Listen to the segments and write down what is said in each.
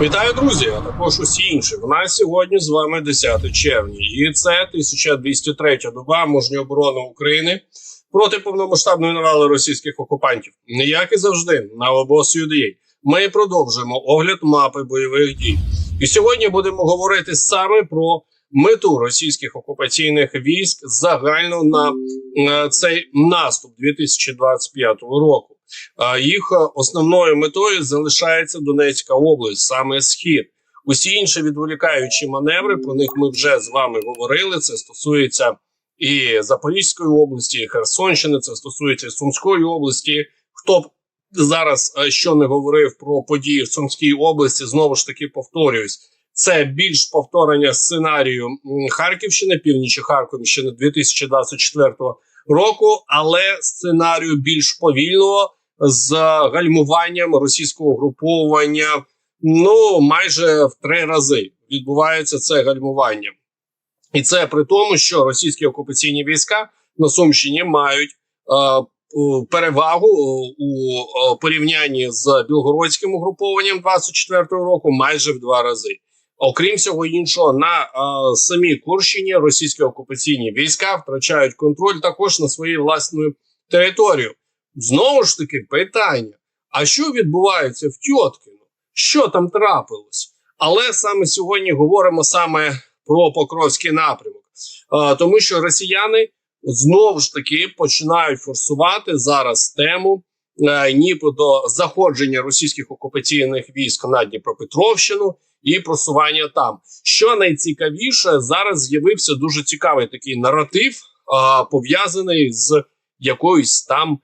Вітаю, друзі! А також усі інші. В нас сьогодні з вами 10 червня, і це 1203 доба мужньої оборони України проти повномасштабної навали російських окупантів. Як і завжди, на обос UDA ми продовжуємо огляд мапи бойових дій. І сьогодні будемо говорити саме про мету російських окупаційних військ загально на, цей наступ 2025 року. Їх е, основною метою залишається Донецька область, саме схід. Усі інші відволікаючі маневри. Про них ми вже з вами говорили. Це стосується і Запорізької області, і Херсонщини. Це стосується і Сумської області. Хто б зараз е, що не говорив про події в Сумській області, знову ж таки повторююсь. Це більш повторення сценарію Харківщини, північі Харківщини 2024 року, але сценарію більш повільного з гальмуванням російського груповання. Ну майже в три рази відбувається це гальмування, і це при тому, що російські окупаційні війська на Сумщині мають е, перевагу у е, порівнянні з білгородським угрупованням 24-го року майже в два рази. Окрім всього іншого, на е, самій Курщині російські окупаційні війська втрачають контроль також на своїй власною територію. Знову ж таки, питання: а що відбувається в Тьоткіно? Що там трапилось? Але саме сьогодні говоримо саме про Покровський напрямок, тому що росіяни знову ж таки починають форсувати зараз тему. е, Нібито заходження російських окупаційних військ на Дніпропетровщину і просування там. Що найцікавіше, зараз з'явився дуже цікавий такий наратив, пов'язаний з якоюсь там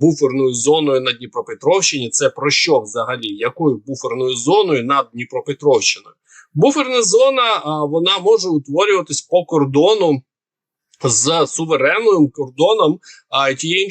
буферною зоною на Дніпропетровщині. Це про що взагалі? Якою буферною зоною над Дніпропетровщиною? Буферна зона вона може утворюватись по кордону з суверенним кордоном а, тієї,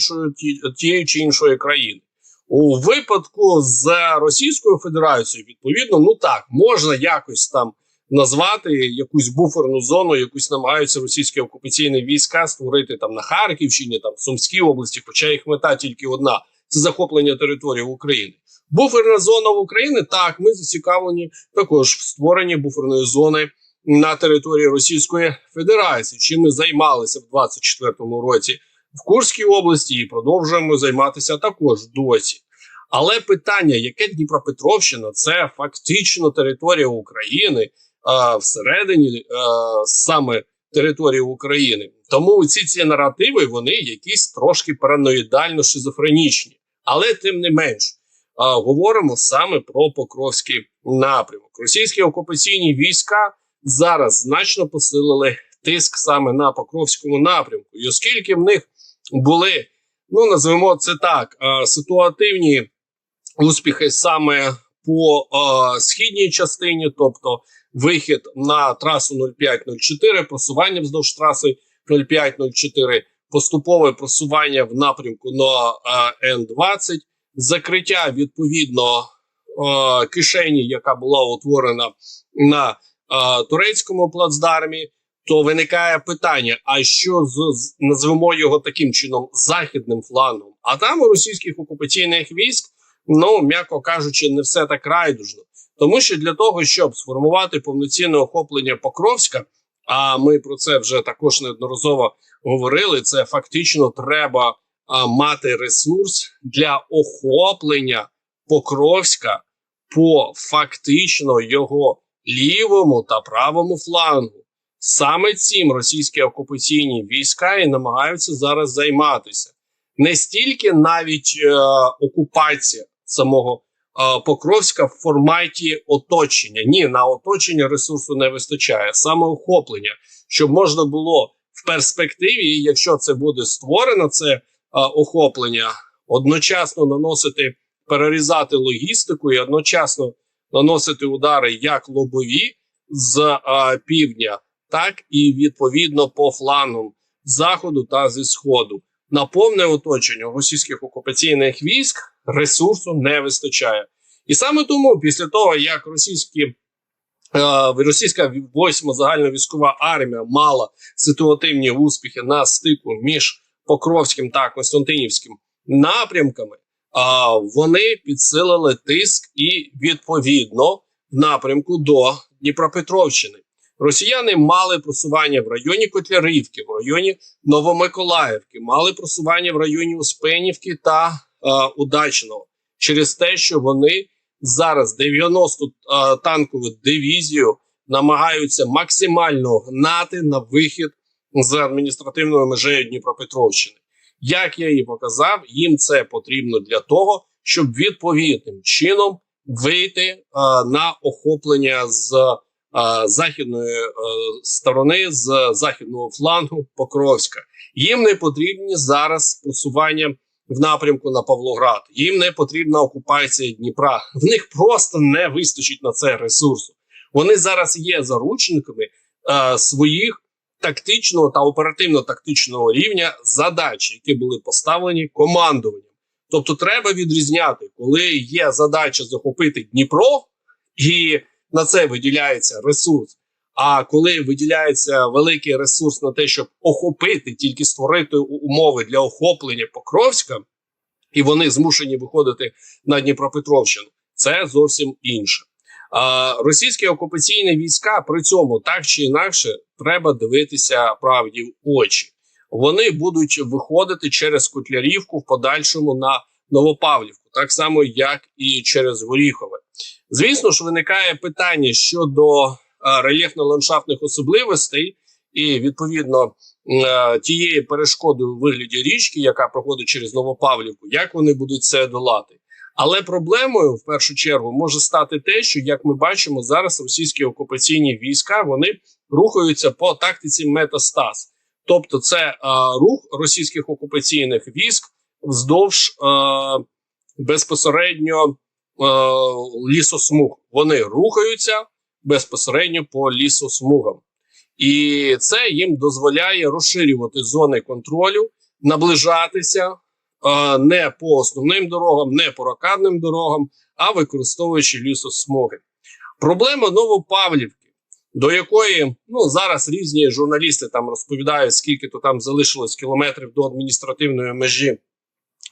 тієї чи іншої країни. У випадку з Російською Федерацією, відповідно, ну так можна якось там назвати якусь буферну зону, якусь намагаються російські окупаційні війська створити там на Харківщині, там в Сумській області, хоча їх мета тільки одна це захоплення території України. Буферна зона в Україні так, ми зацікавлені також в створенні буферної зони на території Російської Федерації. Чим ми займалися в 24-му році в Курській області і продовжуємо займатися також досі. Але питання, яке Дніпропетровщина, це фактично територія України а, всередині а, саме території України. Тому ці ці наративи вони якісь трошки параноїдально шизофренічні. Але тим не менш, а, говоримо саме про Покровський напрямок. Російські окупаційні війська зараз значно посилили тиск саме на Покровському напрямку. І оскільки в них були, ну називаємо це так, е, ситуативні успіхи саме по е, східній частині, тобто вихід на трасу 0504, просування вздовж траси 0504, поступове просування в напрямку на е, Н20, закриття відповідно е, кишені, яка була утворена на е, турецькому плацдармі то виникає питання: а що з, з назвемо його таким чином західним флангом? А там у російських окупаційних військ, ну м'яко кажучи, не все так райдужно, тому що для того, щоб сформувати повноцінне охоплення Покровська, а ми про це вже також неодноразово говорили. Це фактично треба а, мати ресурс для охоплення Покровська по фактично його лівому та правому флангу. Саме цим російські окупаційні війська і намагаються зараз займатися. Не стільки навіть е, окупація самого Покровська в форматі оточення. Ні, на оточення ресурсу не вистачає. Саме охоплення, щоб можна було в перспективі, якщо це буде створено, це е, охоплення, одночасно наносити, перерізати логістику і одночасно наносити удари як лобові з е, півдня так і відповідно по флангам заходу та зі сходу. На повне оточення російських окупаційних військ ресурсу не вистачає, і саме тому, після того як російські е, російська восьма загальна військова армія мала ситуативні успіхи на стику між Покровським та Константинівським напрямками, вони підсилили тиск і відповідно в напрямку до Дніпропетровщини. Росіяни мали просування в районі Котлярівки, в районі Новомиколаївки, мали просування в районі Успенівки та Удачного через те, що вони зараз 90 е, танкову дивізію намагаються максимально гнати на вихід з адміністративною межею Дніпропетровщини. Як я і показав, їм це потрібно для того, щоб відповідним чином вийти е, на охоплення з е, західної е, сторони, з західного флангу Покровська. Їм не потрібні зараз просування в напрямку на Павлоград. Їм не потрібна окупація Дніпра. В них просто не вистачить на це ресурсу. Вони зараз є заручниками е, своїх тактичного та оперативно-тактичного рівня задач, які були поставлені командуванням. Тобто, треба відрізняти, коли є задача захопити Дніпро, і на це виділяється ресурс. А коли виділяється великий ресурс на те, щоб охопити, тільки створити умови для охоплення Покровська, і вони змушені виходити на Дніпропетровщину, це зовсім інше. А, Російські окупаційні війська при цьому так чи інакше треба дивитися правді в очі. Вони будуть виходити через Котлярівку в подальшому на Новопавлівку, так само як і через Горіхове. Звісно ж, виникає питання щодо рельєфно-ландшафтних особливостей, і відповідно тієї перешкоди у вигляді річки, яка проходить через Новопавлівку, як вони будуть це долати. Але проблемою в першу чергу може стати те, що як ми бачимо зараз, російські окупаційні війська вони рухаються по тактиці метастаз, тобто це е, рух російських окупаційних військ вздовж е, безпосередньо е, лісосмуг. Вони рухаються безпосередньо по лісосмугам, і це їм дозволяє розширювати зони контролю, наближатися не по основним дорогам, не по рокадним дорогам, а використовуючи лісосмуги. Проблема Новопавлівки, до якої ну зараз різні журналісти там розповідають, скільки то там залишилось кілометрів до адміністративної межі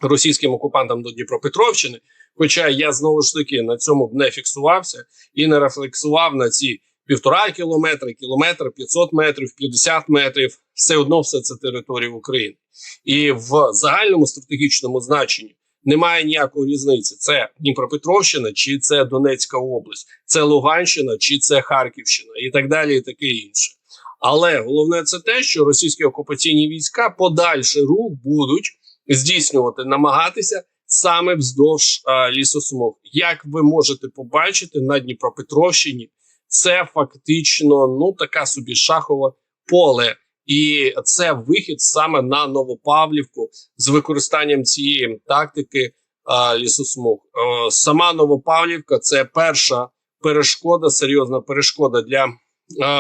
російським окупантам до Дніпропетровщини. Хоча я знову ж таки на цьому б не фіксувався і не рефлексував на ці півтора кілометри, кілометр, 500 метрів, 50 метрів. Все одно все це територія України, і в загальному стратегічному значенні немає ніякої різниці. Це Дніпропетровщина, чи це Донецька область, це Луганщина, чи це Харківщина, і так далі, і таке інше. Але головне це те, що російські окупаційні війська подальший рух будуть здійснювати, намагатися саме вздовж а, лісосмуг. Як ви можете побачити на Дніпропетровщині, це фактично ну така собі шахове поле. І це вихід саме на Новопавлівку з використанням цієї тактики а, лісосмуг. А, сама Новопавлівка це перша перешкода, серйозна перешкода для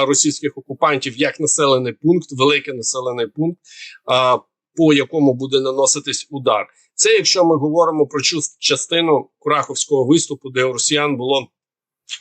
російських окупантів як населений пункт, великий населений пункт, по якому буде наноситись удар. Це якщо ми говоримо про частину Кураховського виступу, де у росіян було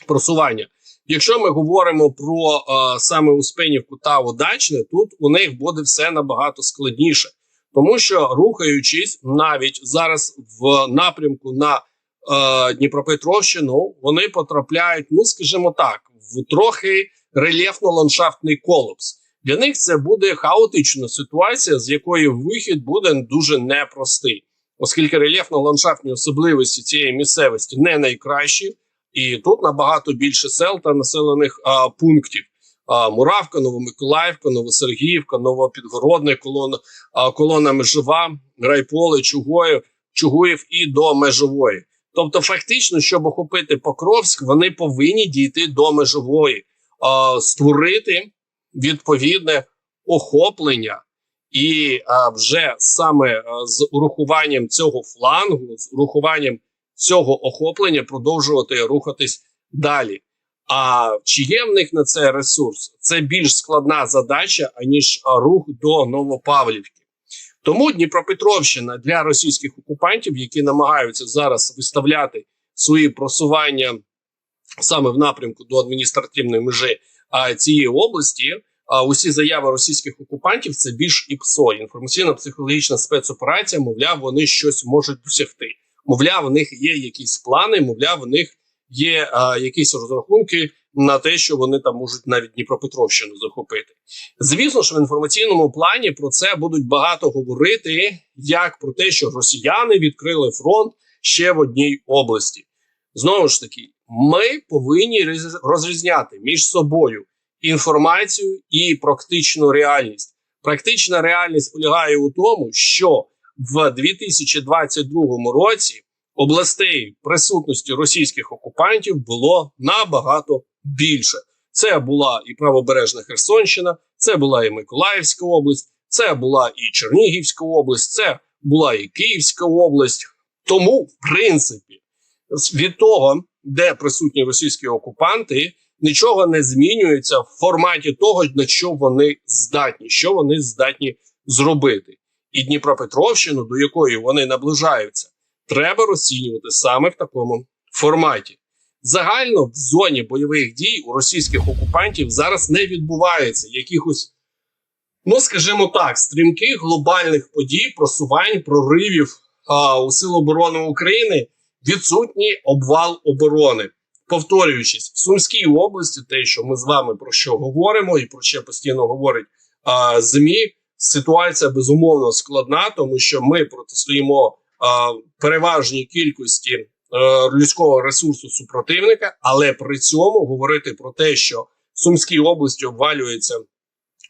просування. Якщо ми говоримо про е, саме Успенівку та Удачне, тут у них буде все набагато складніше, тому що рухаючись навіть зараз в напрямку на е, Дніпропетровщину, вони потрапляють, ну скажімо так, в трохи рельєфно-ландшафтний колапс. Для них це буде хаотична ситуація, з якої вихід буде дуже непростий, оскільки рельєфно-ландшафтні особливості цієї місцевості не найкращі. І тут набагато більше сел та населених а, пунктів. А, Муравка, Новомиколаївка, Новосергіївка, Новопідгородне, колона, а, колона Межова, Райполе, Чугоїв, Чугуїв і до Межової. Тобто, фактично, щоб охопити Покровськ, вони повинні дійти до межової, а, створити відповідне охоплення. І а, вже саме з урахуванням цього флангу, з урахуванням цього охоплення продовжувати рухатись далі. А чи є в них на це ресурс? Це більш складна задача аніж рух до Новопавлівки. Тому Дніпропетровщина для російських окупантів, які намагаються зараз виставляти свої просування саме в напрямку до адміністративної межі а, цієї області. Усі заяви російських окупантів це більш ІПСО, інформаційно-психологічна спецоперація. Мовляв, вони щось можуть досягти. Мовляв, у них є якісь плани, мовляв, у них є а, якісь розрахунки на те, що вони там можуть навіть Дніпропетровщину захопити. Звісно ж, в інформаційному плані про це будуть багато говорити, як про те, що росіяни відкрили фронт ще в одній області. Знову ж таки, ми повинні розрізняти між собою інформацію і практичну реальність. Практична реальність полягає у тому, що в 2022 році областей присутності російських окупантів було набагато більше. Це була і правобережна Херсонщина, це була і Миколаївська область, це була і Чернігівська область, це була і Київська область. Тому, в принципі, від того, де присутні російські окупанти, нічого не змінюється в форматі того, на що вони здатні, що вони здатні зробити. І Дніпропетровщину, до якої вони наближаються, треба розцінювати саме в такому форматі. Загально в зоні бойових дій у російських окупантів зараз не відбувається якихось, ну скажімо так, стрімких глобальних подій, просувань, проривів а, у Сил оборони України. Відсутній обвал оборони. Повторюючись, в Сумській області, те, що ми з вами про що говоримо, і про що постійно говорить а, ЗМІ, ситуація безумовно складна, тому що ми протистоїмо а, переважній кількості е, людського ресурсу супротивника, але при цьому говорити про те, що в Сумській області обвалюється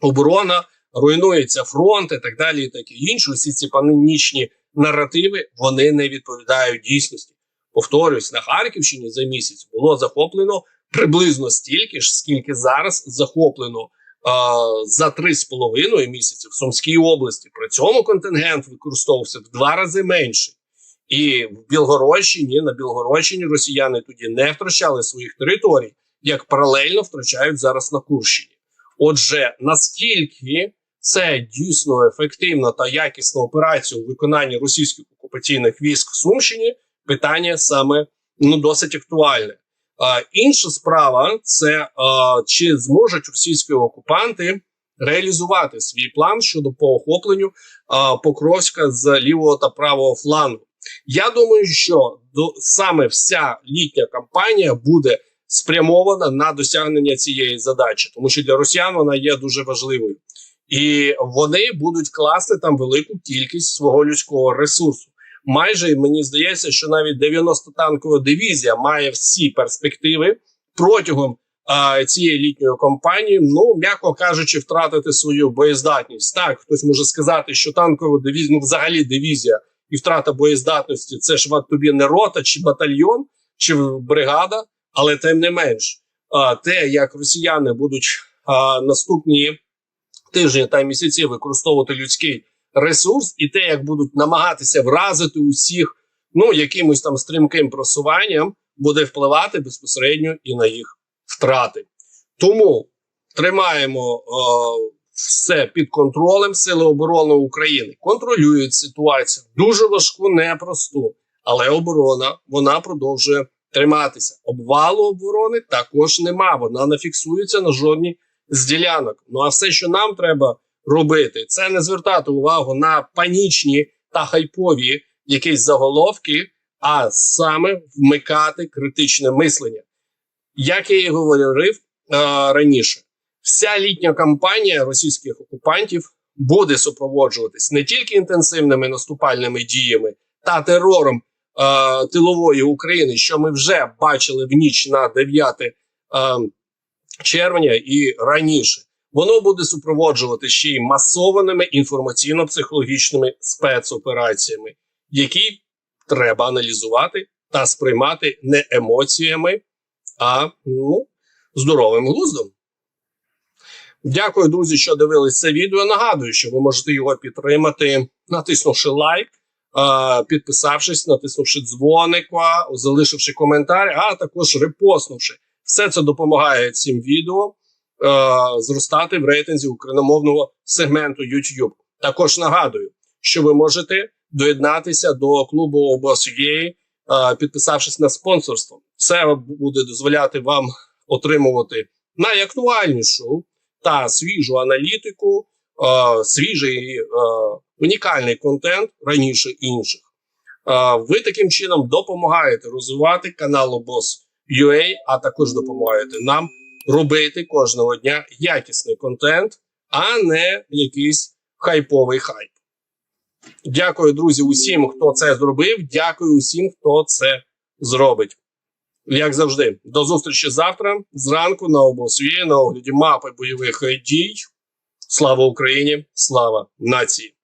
оборона, руйнується фронт і так далі, і таке інше. Усі ці панічні наративи вони не відповідають дійсності. Повторюсь, на Харківщині за місяць було захоплено приблизно стільки ж, скільки зараз захоплено за три з половиною місяці в Сумській області. При цьому контингент використовувався в два рази менший. І в Білгородщині на Білгородщині росіяни тоді не втрачали своїх територій, як паралельно втрачають зараз на Курщині. Отже, наскільки це дійсно ефективна та якісна операція у виконанні російських окупаційних військ в Сумщині, питання саме ну досить актуальне. А, інша справа це а, чи зможуть російські окупанти реалізувати свій план щодо по охопленню а, Покровська з лівого та правого флангу. Я думаю, що до саме вся літня кампанія буде спрямована на досягнення цієї задачі, тому що для росіян вона є дуже важливою, і вони будуть класти там велику кількість свого людського ресурсу. Майже мені здається, що навіть 90-танкова дивізія має всі перспективи протягом а, цієї літньої кампанії, ну м'яко кажучи, втратити свою боєздатність. Так, хтось може сказати, що танкова дивізія, ну взагалі дивізія і втрата боєздатності це ж тобі не рота, чи батальйон, чи бригада, але тим не менш, те, як росіяни будуть а, наступні тижні та місяці використовувати людський ресурс, і те, як будуть намагатися вразити усіх, ну якимось там стрімким просуванням, буде впливати безпосередньо і на їх втрати. Тому тримаємо е, все під контролем Сили оборони України, контролюють ситуацію дуже важку, непросту, але оборона вона продовжує триматися. Обвалу оборони також нема. Вона не фіксується на жодній з ділянок. Ну а все, що нам треба робити, це не звертати увагу на панічні та хайпові якісь заголовки, а саме вмикати критичне мислення. Як я і говорив е, раніше, вся літня кампанія російських окупантів буде супроводжуватись не тільки інтенсивними наступальними діями та терором е, тилової України, що ми вже бачили в ніч на 9 е, червня і раніше. Воно буде супроводжувати ще й масованими інформаційно-психологічними спецопераціями, які треба аналізувати та сприймати не емоціями, а ну, здоровим глуздом. Дякую, друзі, що дивились це відео. Нагадую, що ви можете його підтримати, натиснувши лайк, підписавшись, натиснувши дзвоника, залишивши коментар, а також репостнувши. Все це допомагає цим відео зростати в рейтинзі україномовного сегменту YouTube. Також нагадую, що ви можете доєднатися до клубу обос.ua, е, підписавшись на спонсорство. Це буде дозволяти вам отримувати найактуальнішу та свіжу аналітику, е, свіжий е, унікальний контент раніше інших. Е, ви таким чином допомагаєте розвивати канал Обос а також допомагаєте нам робити кожного дня якісний контент, а не якийсь хайповий хайп. Дякую, друзі, усім, хто це зробив. Дякую усім, хто це зробить. Як завжди, до зустрічі завтра зранку на обосві на огляді мапи бойових дій. Слава Україні! Слава нації!